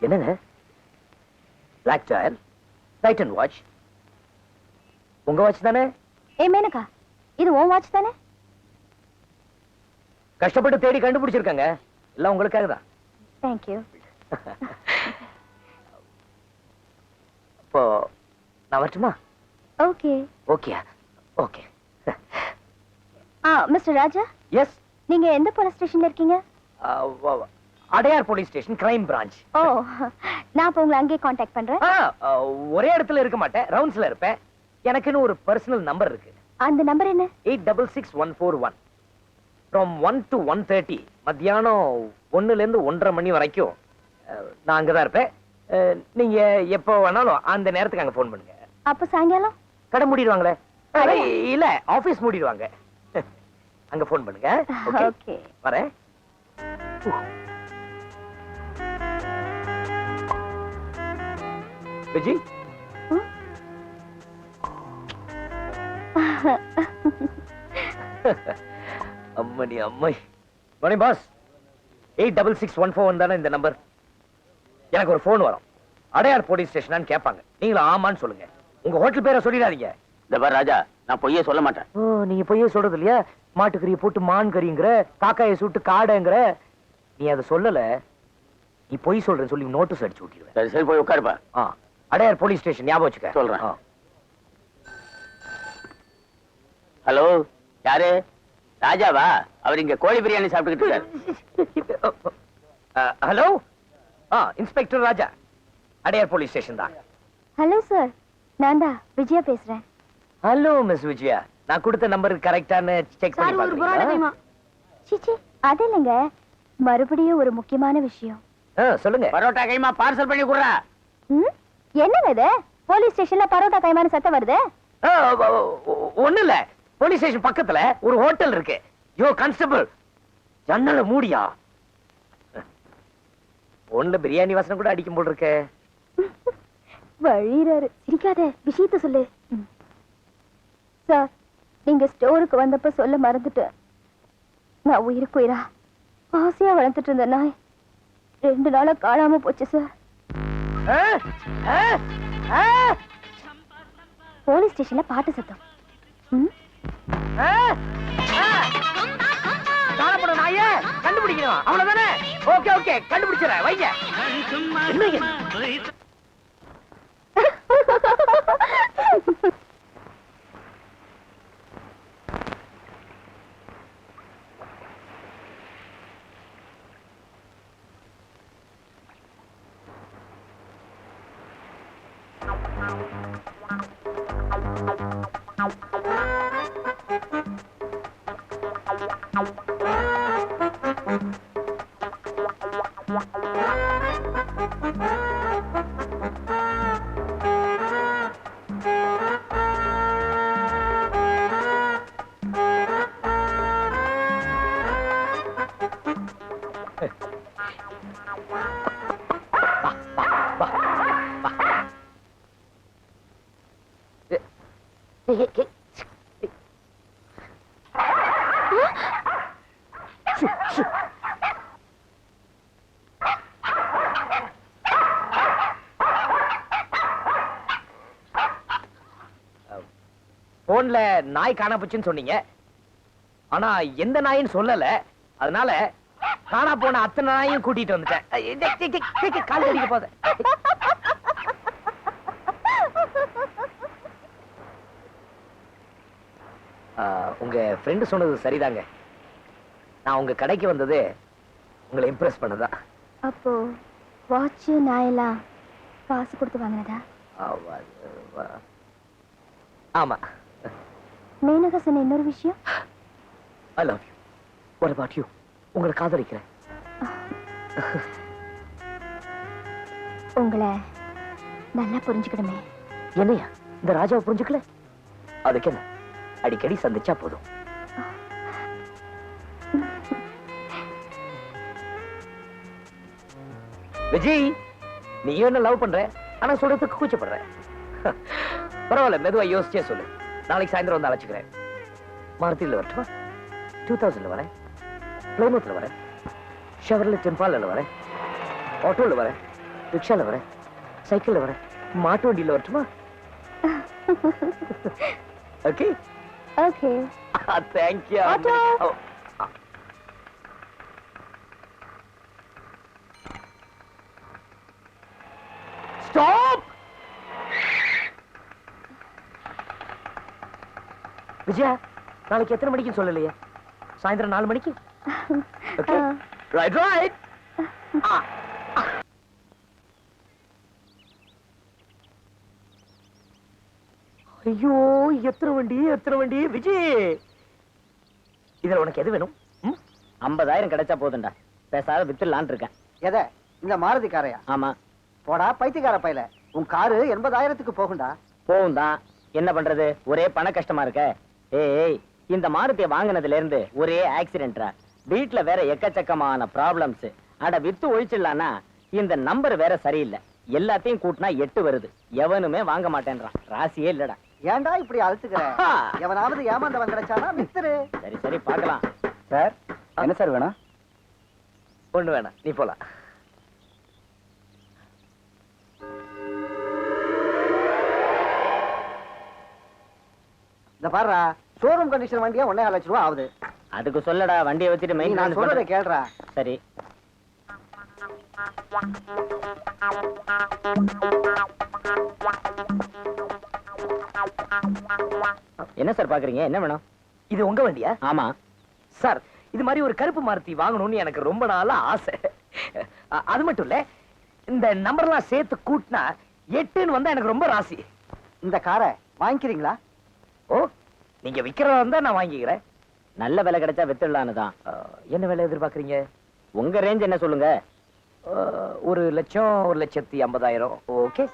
என்னங்க? Black dial right and watch உங்க watch தானே? ஏ மேனகா இது உன் வாட்ச் தானே? கஷ்டப்பட்டு தேடி கண்டுபிடிச்சிருக்காங்க. எல்லாம் உங்களுக்காக தான். தேங்க்யூ அப்போ நான் வரட்டுமா? ஓகே ஓகே ஓகே ஆ மிஸ்டர் ராஜா? எஸ் நீங்க எந்த போலீஸ் ஸ்டேஷன்ல இருக்கீங்க? Adyar police station crime branch ஓ நான் இப்போ உங்களை அங்கேயே காண்டாக்ட் பண்றேன். ஒரே இடத்துல இருக்க மாட்டேன். ரவுண்ட்ஸ்ல இருப்பேன். எனக்குன்னு ஒரு பர்சனல் நம்பர் இருக்கு. அந்த நம்பர் என்ன? Eight double six one four one from one to one thirty மத்தியானம் ஒன்னுலேருந்து ஒன்றரை மணி வரைக்கும். நான் அங்கே தான் இருப்பேன் நீங்க எப்போ வேணாலும் அந்த நேரத்துக்கு அங்கே ஃபோன் பண்ணுங்க. அப்ப சாயங்காலம்? கடை மூடிடுவாங்களே? இல்ல ஆபீஸ் மூடிடுவாங்க. அங்க ஃபோன் பண்ணுங்க? ஓகே வரேன். விஜி? அம்மணி அம்மை. Mani boss eight double six one four தானே இந்த நம்பர்? எனக்கு ஒரு ஃபோன் வரும். அடையார் போலீஸ் ஸ்டேஷனான்னு கேட்பாங்க. நீங்களும் ஆமான்னு சொல்லுங்க. உங்க ஹோட்டல் பேரை சொல்லிடாதீங்க. இந்த பார் ராஜா நான் பொய்யே சொல்ல மாட்டேன். ஓ நீங்க பொய்யே சொல்றது இல்லையா? மாட்டுக்கறியை போட்டு மான் கறிங்கிற காக்காயை சுட்டு காடைங்கிற. நீ அதை சொல்லல. நீ பொய் சொல்றேன்னு சொல்லி நோட்டீஸ் அடிச்சு விட்டிடுவேன் சரி சரி போய் உட்காருப்பா. ஆ. அடையார் போலீஸ் ஸ்டேஷன் ஞாபகம் வச்சுக்க. சொல்றேன். ஹலோ யாரு? ராஜாவா? அவர் இங்க கோழி பிரியாணி சாப்பிட்டுக்கிட்டு ஹலோ? ஆ inspector Raja. Adyar police station தான். Hello sir. நான் தான் விஜயா பேசுறேன். Hello miss Vijaya. நான் கொடுத்த நம்பர் கரெக்டான செக் பண்ணி பாக்குறீங்களா சிச்சி அது இல்லைங்க. மறுபடியும் ஒரு முக்கியமான விஷயம். ஆ, சொல்லுங்க. பரோட்டா கைமா பார்சல் பண்ணி கொடுறா. ம்? என்னங்க இது? போலீஸ் ஸ்டேஷன்ல பரோட்டா கைமான சத்தம் வருது? ஆ, ஒ- ஒ- ஒண்ணும் இல்ல போலீஸ் ஸ்டேஷன் பக்கத்துல ஒரு ஹோட்டல் இருக்கு. யோ கான்ஸ்டபிள். ஜன்னல மூடியா? ஒண்ணுல பிரியாணி வாசனை கூட அடிக்கும் போல் இருக்கே. வழிறாரு. சிரிக்காத. விஷயத்த சொல்லு. சார் நீங்க ஸ்டோருக்கு வந்தப்ப சொல்ல மறந்துட்டேன் நான் உயிருக்கு உயிரா ஆசையா வளர்த்துட்டு இருந்த நாய். ரெண்டு நாளா காணாம போச்சு சார்? போலீஸ் ஸ்டேஷன்ல பாட்டு சத்தம் ம்? ஆ? ஆ? காணப்பட நாயே கண்டுபிடிக்கணும் அவ்வளவுதானே ஓகே ஓகே கண்டுபிடிச்சிடறேன் வைங்க என்னங்க போன்ல நாய் காணா போச்சுன்னு சொன்னீங்க. ஆனா எந்த நாயின்னு சொல்லல. அதனால காணா போன அத்தனை நாயும் கூட்டிட்டு வந்துட்டேன். கால் கடிக்க போத உங்க ஃப்ரெண்டு சொன்னது சரிதாங்க. நான் உங்க கடைக்கு வந்தது உங்களை இம்ப்ரெஸ் பண்ணதா? அப்போ வாட்ச் நாயெல்லாம் காசு கொடுத்து வாங்கினதா? ஆமா. மேனகா சொன்ன இன்னொரு விஷயம்? I love you what about you? உங்களை காதலிக்கிறேன் உங்களை நல்லா புரிஞ்சுக்கணுமே. என்னையா? இந்த ராஜாவை புரிஞ்சுக்கல? அதுக்கு என்ன? அடிக்கடி சந்திச்சா போதும். விஜய் நீ என்ன லவ் பண்ற? ஆனா சொல்றதுக்கு கூச்சப்படுற. பரவாயில்ல மெதுவா யோசிச்சே சொல்லு. நாளைக்கு சாயந்தரம் வந்து அழைச்சுக்கிறேன். மாருதியில் வரட்டுமா? டூ தௌசண்ட்ல வரேன். பிளைமூத்ல வரேன். ஷவர்ல டெம்பாலில் வரேன். ஆட்டோல வரேன். ரிக்ஷால வரேன். சைக்கிள்ல வரேன். மாட்டு வண்டியில வரட்டுமா? Okay okay thank you Auto. Vijaya நாளைக்கு எத்தனை மணிக்கு சொல்லலையே? சாயந்தரம் நாலு மணிக்கு? ரைட் ரைட் ஐயோ எத்தனை வண்டி எத்தனை வண்டி? விஜய் இதுல உனக்கு எது வேணும்? ம்? ஐம்பதாயிரம் கிடைச்சா போதும்டா. பேசாத வித்துடலான் இருக்கேன். எதை? இந்த மாருதி காரையா? ஆமா. போடா பைத்தியக்கார பையல. உன் காரு எண்பதாயிரத்துக்கு போகும்டா. போகும் தான் என்ன பண்றது? ஒரே பண கஷ்டமா இருக்க. ஏய் இந்த மாருதியை வாங்கினதுல இருந்து ஒரே ஆக்சிடென்ட்ரா வீட்ல வேற எக்கச்சக்கமான ப்ராப்ளம்ஸ் அட வித்து ஒழிச்சிடலான்னா இந்த நம்பர் வேற சரியில்லை. எல்லாத்தையும் கூட்டினா எட்டு வருது. எவனுமே வாங்க மாட்டேன்றான். ராசியே இல்லடா. ஏன்டா இப்படி அழுத்துக்கிற? எவனாவது ஏமாந்தவன் கிடைச்சானா மிஸ்தரு சரி சரி பார்க்கலாம். சார் என்ன சார் வேணும்? ஒண்ணு வேணாம். நீ போலாம். இந்த பாருடா ஷோரூம் கண்டிஷன் வண்டியா ஒன்னே லட்சம் ரூபா ஆகுது. அதுக்கு சொல்லடா வண்டியை வச்சுட்டு மெயின் நான் சொல்றதை கேளுடா சரி. என்ன சார் பாக்குறீங்க? என்ன வேணும்? இது உங்க வண்டியா? ஆமா. சார் இது மாதிரி ஒரு கருப்பு மாருதி வாங்கணும்னு எனக்கு ரொம்ப நாளா ஆசை. அது மட்டும் இல்ல இந்த நம்பர்லாம் சேர்த்து கூட்டினா எட்டுன்னு வந்தா எனக்கு ரொம்ப ராசி. இந்த காரை வாங்கிக்கிறீங்களா? ஓ நீங்க விக்கிறதா இருந்தா நான் வாங்கிக்கிறேன். நல்ல விலை கிடைச்சா வித்துடலான்னு தான். என்ன விலை எதிர்பார்க்கறீங்க? உங்க ரேஞ்ச் என்ன சொல்லுங்க? ஒரு லட்சம் ஒரு லட்சத்தி ஐம்பதாயிரம். ஓகே.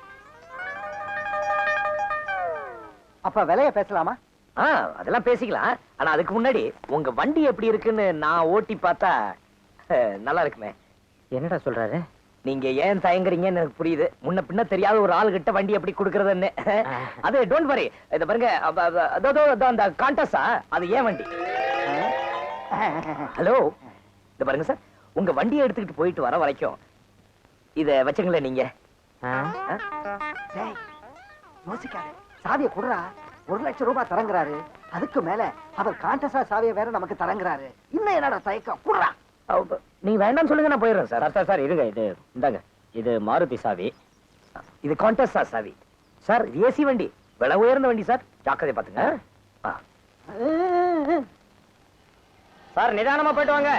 அப்ப விலைய பேசலாமா? ஆ அதெல்லாம் பேசிக்கலாம். ஆனா அதுக்கு முன்னாடி உங்க வண்டி எப்படி இருக்குன்னு நான் ஓட்டி பார்த்தா நல்லா இருக்குமே. என்னடா சொல்றாரு? நீங்க ஏன் தயங்குறீங்கன்னு எனக்கு புரியுது. முன்ன பின்ன தெரியாத ஒரு ஆள் கிட்ட வண்டி எப்படி கொடுக்கறதுன்னு. அது டோன்ட் வரி இத பாருங்க அந்த கான்டஸா அது ஏன் வண்டி? ஹலோ இத பாருங்க சார் உங்க வண்டியை எடுத்துக்கிட்டு போயிட்டு வர வரைக்கும் இத வச்சுங்களேன் நீங்க. யோசிக்காத. சாவியை குடுறா. ஒரு லட்சம் ரூபாய் தரங்குறாரு. அதுக்கு மேல அவர் கான்டஸா சாவியை வேற நமக்கு தரங்குறாரு. இன்னும் என்னடா தயக்கம்? குடுறா. நீங்க வேண்டாம்னு சொல்லுங்க நான் போயிடுறேன் சார். சார் சார் சார் இருங்க இது இந்தாங்க. இது மாருதி சாவி. இது கான்டஸ்டா சாவி. சார் இது ஏசி வண்டி. விலை உயர்ந்த வண்டி சார். ஜாக்கிரதை பாத்துங்க ஆ. சார் நிதானமா போயிட்டு வாங்க.